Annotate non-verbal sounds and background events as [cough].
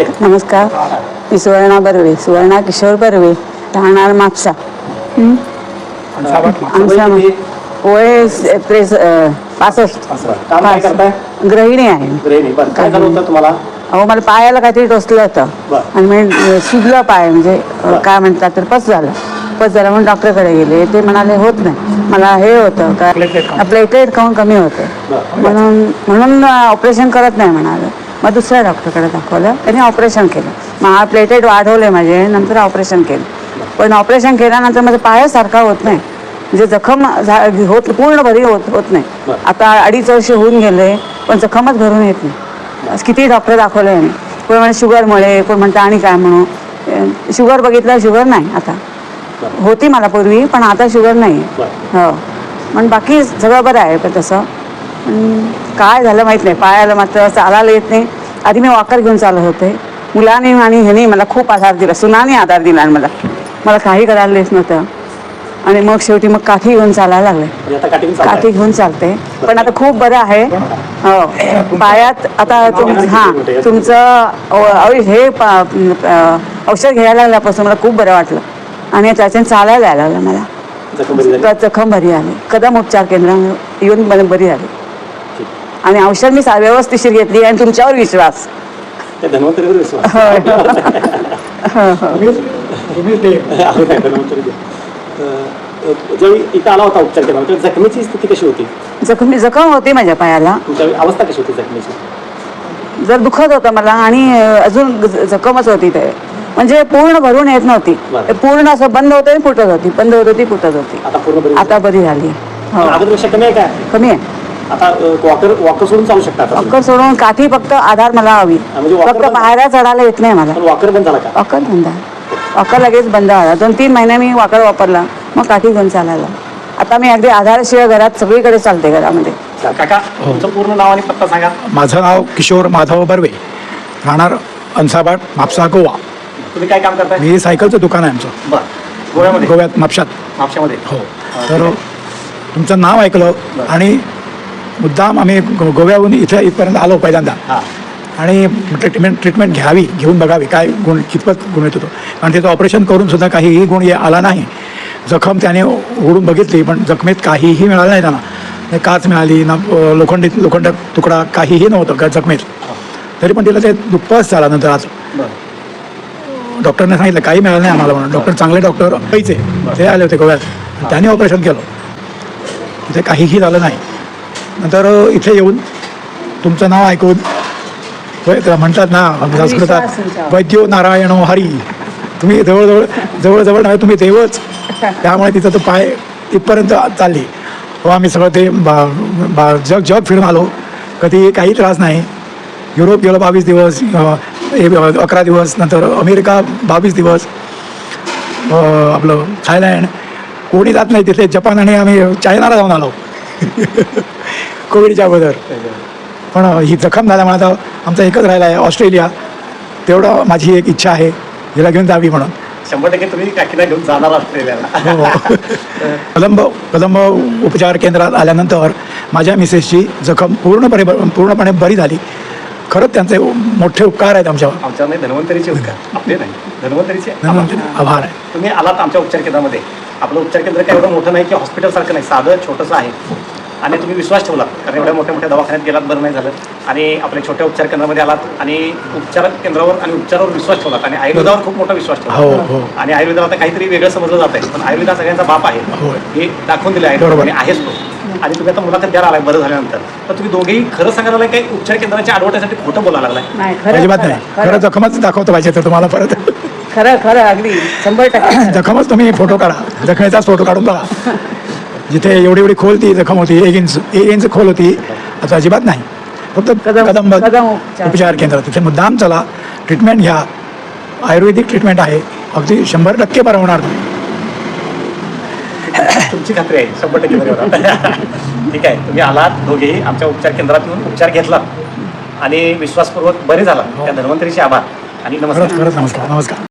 नमस्कार. मी सुवर्णा बर्वे सुवर्णा किशोर बर्वे राहणार मापसा. हं? आमचा वय स- त्रेस अं, पासष्ट. काम काय करताय? गृहिणी आहे. गृहिणी. बरं काय झालं होतं तुम्हाला? अहो मला पायाला काहीतरी टोचलं होतं. बरं. आणि म्हणजे सुजलं पाय म्हणजे अं, काय म्हणतात तर पस झालं. पस झालं म्हणून डॉक्टरकडे गेले. ते म्हणाले होत नाही. मला हे होतं काय प्लेटलेट काउंट कमी होतं? बरं. म्हणून म्हणून ऑपरेशन करत नाही म्हणाले. मग दुसऱ्या डॉक्टरकडे दाखवलं. त्यांनी ऑपरेशन केलं. मग हा प्लेटेट वाढवले माझे. नंतर ऑपरेशन केलं. पण ऑपरेशन केल्यानंतर माझा पायासारखा होत नाही. म्हणजे जखम झा- होत पूर्ण भरी होत होत नाही. आता अडीच वर्ष होऊन गेले पण जखमच भरून येत नाही. किती डॉक्टर दाखवले कोण म्हणजे शुगरमुळे कोण म्हणतं आणि काय म्हणू शुगर बघितलं शुगर नाही आता. होती मला पूर्वी पण आता शुगर नाही. हो. पण बाकी सगळं बरं आहे पण तसं. पण काय झालं माहीत नाही. पायाला मात्र चालायला येत नाही. आधी मी वॉकर घेऊन चालत होते. मुलाने आणि ह्याने मला खूप आधार दिला. सुनाने आधार दिला मला. मला काही करायला येत नव्हतं. आणि मग शेवटी मग काठी घेऊन चालायला लागले. म्हणजे काठी घेऊन चालते. पण आता खूप बरं आहे. हो. पायात आता तुम हां तुमचं हे औषध घ्यायला लागल्यापासून मला खूप बरं वाटलं. आणि त्याच्याने चालायला यायला लागलं मला. जखम बरी आली. कदम उपचार केंद्र येऊन बरी ठीक. आणि औषध मी सा- व्यवस्थिशीर घेतली आणि तुमच्यावर विश्वास. ते धन्वंतरीवर विश्वास. होय आहे काय धन्वंतरी देव. अं, ज्यावेळी इथं आला होता उपचार केला तेव्हा जखमेची स्थिती कशी होती? जखमी जखम होती माझ्या पायाला. तुमच्या अवस्था कशी होती जखमेची? जर दुखत होतं मला आणि अं, अजून ज- जखमच होती ते. म्हणजे पूर्ण भरून येत नव्हती. बरं. पूर्ण असं बंद होतं आणि फुटत होती. बंद होत होती फुटत होती. आता पूर्ण बरी आता बरी झाली. हो. अगोदरपेक्षा कमी आहे काय? कमी आहे. आता वॉकर वॉकर सोडून चालू शकता आता तुम्ही. अक्कर सोडून काठी फक्त आधार मला हवी. म्हणजे फक्त बाहेर चढायला येत नाही मला. पण वॉकर बंद झाला का? वाकर बंद आहे. वाकर लगेच बंद झाला. दोन तीन महिने मी वाकर वापरला. मग काठी घेऊन चालायला. आता मी अगदी आधारशिवाय घरात सगळीकडे चालते घरामध्ये. काका तुमचं पूर्ण नाव आणि पत्ता सांगा. माझं नाव किशोर माधव बर्वे. राहणार अंसाबाट म्हापसा गोवा. तुम्ही काय काम करताय? मी सायकलचं दुकान आहे आमचं. बर. गोव्यामध्ये? गोव्यात म्हापशात. म्हापशामध्ये? हो. तर तुमचं नाव ऐकलं आणि मुद्दाम आम्ही गोव्याहून इथं इथपर्यंत आलो पहिल्यांदा. हां. आणि ट्रीटमेंट ट्रीटमेंट घ्यावी घेऊन बघावी काय गुण कितपत गुण येत होतो कारण त्याचं ऑपरेशन करून सुद्धा काहीही गुण ये- आला नाही. जखम त्याने उघडून बघितली पण जखमेत काहीही मिळालं नाही त्यांना. काच मिळाली ना अं, लोखंडी लोखंड तुकडा काहीही नव्हतं का जखमेत. तरी पण तिला ते दुप्पच झाला नंतर आज. डॉक्टरने सांगितलं काही मिळालं नाही आम्हाला म्हणून. डॉक्टर चांगले डॉक्टर पैसे. ते आले होते गोव्यात. त्यांनी ऑपरेशन केलं. तिथे काहीही झालं नाही. नंतर इथे येऊन तुमचं नाव ऐकून म्हणतात ना संस्कृतात. वैद्यो नारायण हरी. तुम्ही जवळजवळ जवळजवळ नाही तुम्ही देवच. त्यामुळे तिथं तो पाय इथपर्यंत चालली. हो आम्ही सगळं ते बा बा जग जग फिरून आलो. कधी काही त्रास नाही. युरोप गेलो बावीस दिवस अकरा दिवस नंतर अमेरिका बावीस दिवस आपलं थायलंड. कोणी जात नाही तिथे जपान आणि आम्ही चायनाला जाऊन आलो. [laughs] कोविडच्या अगोदर. पण ही जखम झाल्यामुळे आता आमचा एकच राहिला आहे ऑस्ट्रेलिया. तेवढं माझी एक इच्छा आहे हिला घेऊन जावी म्हणून. शंभर टक्के तुम्ही काकीला घेऊन जाणार ऑस्ट्रेलियाला. हो कदंब कदंब उपचार केंद्रात आल्यानंतर माझ्या मिसेसची जखम पूर्णपणे पूर्णपणे बरी झाली. खरंच त्यांचे मोठे उपकार आहेत आमच्यावर. आमच्या नाही धन्वंतरीचे उपकार. आपले नाही. धन्वंतरीचे धन्वंतरी आभार आहे. तुम्ही आलात आमच्या उपचार केंद्रामध्ये. आपलं उपचार केंद्र काय एवढं मोठं नाही की हॉस्पिटलसारखं नाही. साधं छोटंसं आहे. आणि तुम्ही विश्वास ठेवला कारण एवढ्या मोठ्या मोठ्या दवाखान्यात गेलात बरं नाही झालं. आणि आपल्या छोट्या उपचार केंद्रामध्ये आलात आणि उपचार केंद्रावर आणि उपचारावर विश्वास ठेवलात आणि आयुर्वेदावर खूप मोठा विश्वास हो ठेवला हो. आणि आयुर्वेदाला आता काहीतरी वेगळं समजलं जात आहे पण आयुर्वेद हा सगळ्यांचा बाप आहे. होय. हे दाखवून दिलं आहे. आणि आहेच तो. आणि तुम्ही आता मुलाखत द्यायला आलाय बरं झाल्यानंतर. तर तुम्ही दोघेही खरं सांगायला लागलाय काही उपचार केंद्राच्या आडवट्यासाठी खोटं बोलायला लागलाय? अजिबात नाही. खरं. खरं जखमच दाखवतो पाहिजे तर तुम्हाला परत. खरं खरं अगदी. शंभर टक्के. जखमच तुम्ही फोटो काढा. जखमेचाच फोटो काढून बघा. जिथे एवढी एवढी खोल ती जखम होती एक इंच एक इंच खोल होती आता अजिबात नाही. फक्त कदम- उपचार. केंद्र तिथे मुद्दाम चला ट्रीटमेंट घ्या. आयुर्वेदिक ट्रीटमेंट आहे. अगदी शंभर टक्के बरं होणार. तुमची खात्री आहे शंभर टक्के बरोबर ठीक आहे तुम्ही आलात दोघेही आमच्या उपचार केंद्रात येऊन उपचार घेतला. आणि विश्वासपूर्वक बरे झाला त्या धन्वंतरीचे आभार. आणि नमस्कार. खरंच नमस्कार नमस्कार.